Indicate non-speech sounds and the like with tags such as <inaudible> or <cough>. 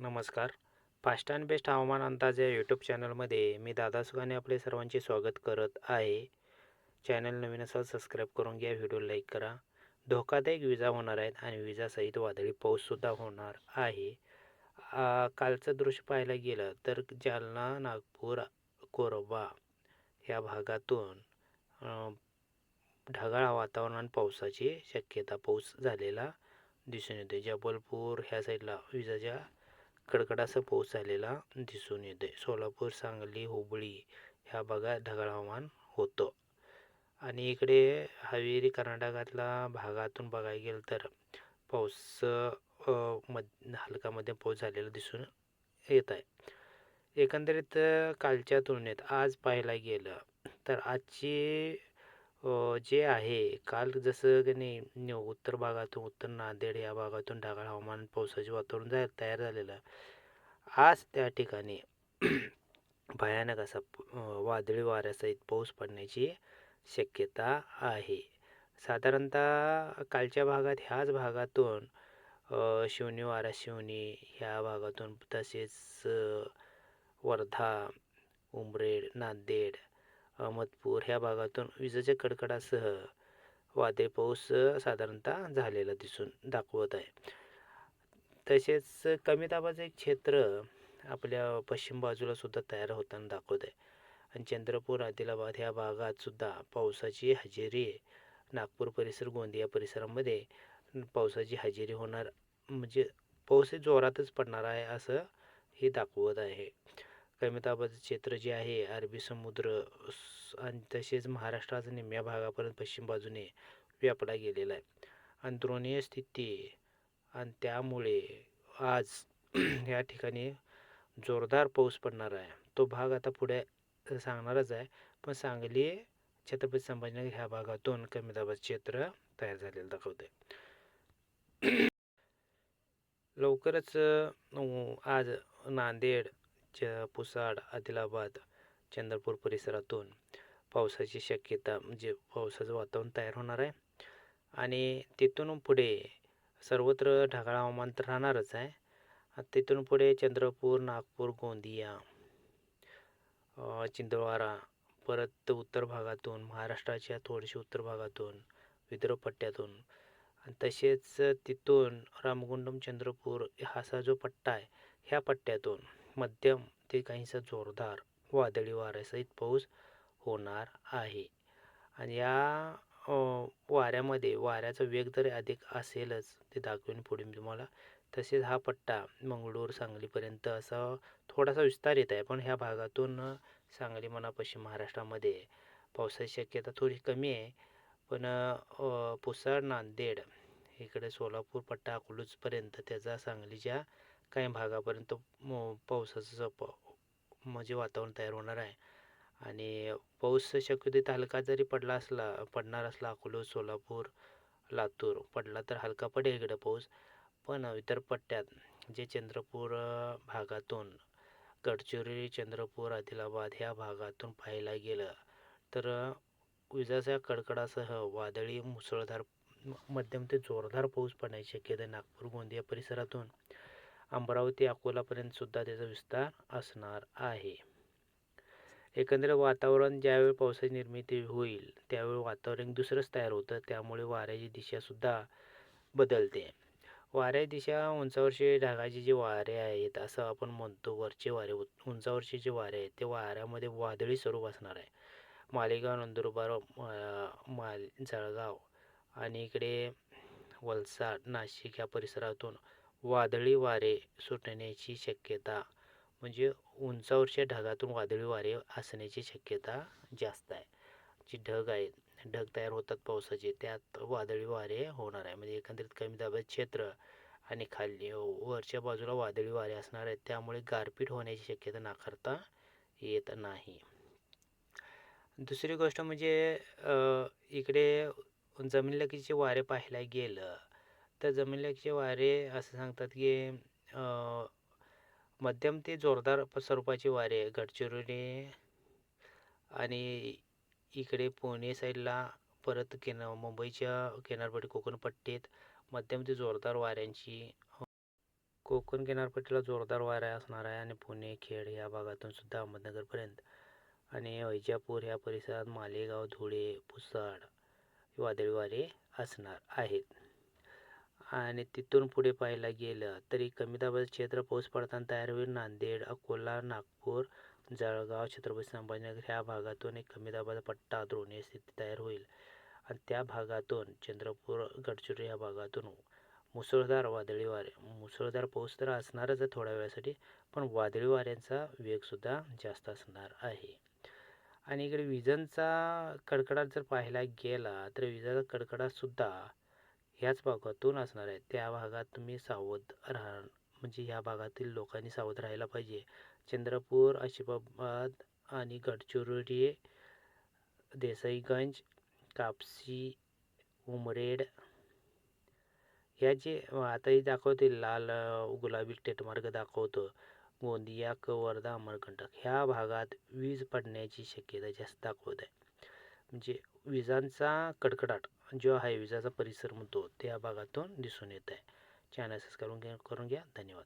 नमस्कार. Fast and best हवामान अंदाज या यूट्यूब चॅनलमध्ये मी दादा सुगाने आपले सर्वांचे स्वागत करत आहे. चॅनल नवीन असाल सबस्क्राईब करून घ्या व्हिडिओ लाईक करा. धोकादायक विजा होणार आहेत आणि विजासहित वादळी पाऊससुद्धा होणार आहे. कालचं दृश्य पाहायला गेलं तर जालना नागपूर कोरबा या भागातून ढगाळ वातावरण पावसाची शक्यता पाऊस झालेला दिसून येते जबलपूर ह्या साईडला विजाच्या कडकडाचा पाऊस झालेला दिसून येते. सोलापूर सांगली हुबळी ह्या भागात ढगाळ हवामान होतं. आणि इकडे हवेरी कर्नाटकातला भागातून बघायला गेलं तर पाऊस मध हलका मध्यम पाऊस झालेला दिसून येत आहे. एकंदरीत कालच्या तुलनेत आज पाहायला गेलं तर आजची जे आहे काल जसं की नाही न- उत्तर भागातून उत्तर नांदेड या भागातून ढगाळ हवामान पावसाचे वातावरण जा तयार झालेलं आज त्या ठिकाणी <clears throat> भयानक असा वादळी वाऱ्यासहित पाऊस पडण्याची शक्यता आहे. साधारणतः कालच्या भागात ह्याच भागातून शिवनी वारा शिवनी ह्या भागातून तसेच वर्धा उमरेड नांदेड अहमदपूर ह्या भागातून विजेच्या कडकडासह वादळी पाऊस साधारणतः झालेला दिसून दाखवत आहे. तसेच कमी दाबाचं एक क्षेत्र आपल्या पश्चिम बाजूला सुद्धा तयार होताना दाखवत आहे. आणि चंद्रपूर आदिलाबाद ह्या भागात सुद्धा पावसाची हजेरी नागपूर परिसर गोंदिया परिसरामध्ये पावसाची हजेरी होणार म्हणजे पाऊस जोरातच पडणार आहे असं हे दाखवत आहे. कमी दाबाचं क्षेत्र जे आहे अरबी समुद्र आणि तसेच महाराष्ट्राच्या निम्म्या भागापर्यंत पश्चिम बाजूने व्यापला गेलेला आहे. आणि द्रोणीय स्थिती आणि त्यामुळे आज <clears throat> या ठिकाणी जोरदार पाऊस पडणार आहे. तो भाग आता पुढे सांगणारच आहे पण सांगली छत्रपती संभाजीनगर ह्या भागातून कमी दाबाचं क्षेत्र तयार झालेलं दाखवते <clears throat> लवकरच आज नांदेड च पुसाड आदिलाबाद चंद्रपूर परिसरातून पावसाची शक्यता म्हणजे पावसाचं वातावरण तयार होणार आहे. आणि तिथून पुढे सर्वत्र ढगाळ हवामान तर राहणारच आहे. तिथून पुढे चंद्रपूर नागपूर गोंदिया चिंदवारा परत उत्तर भागातून महाराष्ट्राच्या थोडीशी उत्तर भागातून विदर्भ पट्ट्यातून आणि तसेच तिथून रामगुंडम चंद्रपूर हा असा जो पट्टा आहे ह्या पट्ट्यातून मध्यम ते काहीसा जोरदार वादळी वाऱ्यासहित पाऊस होणार आहे. आणि या वाऱ्यामध्ये वाऱ्याचा वेग तरी अधिक असेलच ते दाखवेन पुढे मी तुम्हाला. तसेच हा पट्टा मंगळूर सांगलीपर्यंत असा थोडासा विस्तार येत आहे पण ह्या भागातून सांगली म्हणा पश्चिम महाराष्ट्रामध्ये पावसाची शक्यता थोडी कमी आहे. पण पुसाड नांदेड इकडे सोलापूर पट्टा अकलूजपर्यंत त्याचा सांगलीच्या काही भागापर्यंत पावसाचं प म्हणजे वातावरण तयार होणार आहे. आणि पाऊस शक्यतो हलका जरी पडला असला पडणार असला अकोला सोलापूर लातूर पडला तर हलका पडेल इकडं पाऊस. पण इतर पट्ट्यात जे चंद्रपूर भागातून गडचिरोली चंद्रपूर आदिलाबाद ह्या भागातून पाहायला गेलं तर विजाच्या कडकडासह वादळी मुसळधार मध्यम ते जोरदार पाऊस पडण्याची शक्यता नागपूर गोंदिया परिसरातून अमरावती अकोलापर्यंत सुद्धा त्याचा विस्तार असणार आहे. एकंदर वातावरण ज्यावेळी पावसाची निर्मिती होईल त्यावेळी वातावरण दुसरंच तयार होतं त्यामुळे वाऱ्याची दिशासुद्धा बदलते. वाऱ्याची दिशा उंचावरचे ढगाचे जे वारे आहेत असं आपण म्हणतो वरचे वारे उंचावरचे जे वारे आहेत ते वाऱ्यामध्ये वादळी स्वरूप असणार आहे. मालेगाव नंदुरबार माल जळगाव आणि इकडे वलसाड नाशिक या परिसरातून वादळी वारे सुटण्याची शक्यता म्हणजे उंचावरच्या ढगातून वादळी वारे असण्याची शक्यता जास्त आहे. जी ढग आहेत ढग तयार होतात पावसाचे त्यात वादळी वारे होणार आहे. म्हणजे एकंदरीत कमी दाबाचे क्षेत्र आणि खाली वरच्या बाजूला वादळी वारे असणार आहेत त्यामुळे गारपीट होण्याची शक्यता नाकारता येत नाही. दुसरी गोष्ट म्हणजे इकडे इकडे जे वारे पाहायला गेलं तर जमिनीचे वारे असं सांगतात की मध्यम ते जोरदार प- स्वरूपाचे वारे गडचिरोली आणि इकडे पुणे साईडला परत किन मुंबईच्या किनारपट्टी कोकणपट्टीत मध्यम ते जोरदार वाऱ्यांची कोकण किनारपट्टीला जोरदार वारा असणार आहे आणि पुणे खेड या भागातून सुद्धा अहमदनगरपर्यंत आणि वैजापूर या परिसरात मालेगाव धुळे पुसाड वादळी वारे असणार आहेत. आणि तिथून पुढे पाहायला गेलं तरी कमी दाबाचं क्षेत्र पाऊस पडताना तयार होईल. नांदेड अकोला नागपूर जळगाव छत्रपती संभाजीनगर ह्या भागातून एक कमी दाबाचा पट्टा द्रोणीय स्थिती तयार होईल. आणि त्या भागातून चंद्रपूर गडचिरोली ह्या भागातून मुसळधार वादळी वारे. मुसळधार पाऊस तर असणारच आहे थोड्या वेळासाठी पण वादळी वाऱ्यांचा वेगसुद्धा जास्त असणार आहे. आणि इकडे विजांचा कडकडाट जर पाहायला गेला तर विजाचा कडकडाटसुद्धा ह्याच भागातून असणार आहे. त्या भागात तुम्ही सावध राहा म्हणजे ह्या भागातील लोकांनी सावध राहायला पाहिजे. चंद्रपूर आशिफाबाद आणि गडचिरोली देसाईगंज कापसी उमरेड ह्या जे आताही दाखवते लाल गुलाबी टेटमार्ग दाखवतो. गोंदिया क वर्धा अमरकंटक ह्या भागात वीज पडण्याची शक्यता जास्त दाखवत आहे. म्हणजे विजांचा कडकडाट जो आहे विजाचा परिसर म्हणतो त्या भागातून दिसून येत आहे. चॅनल सबस्क्राईब करून घ्या धन्यवाद.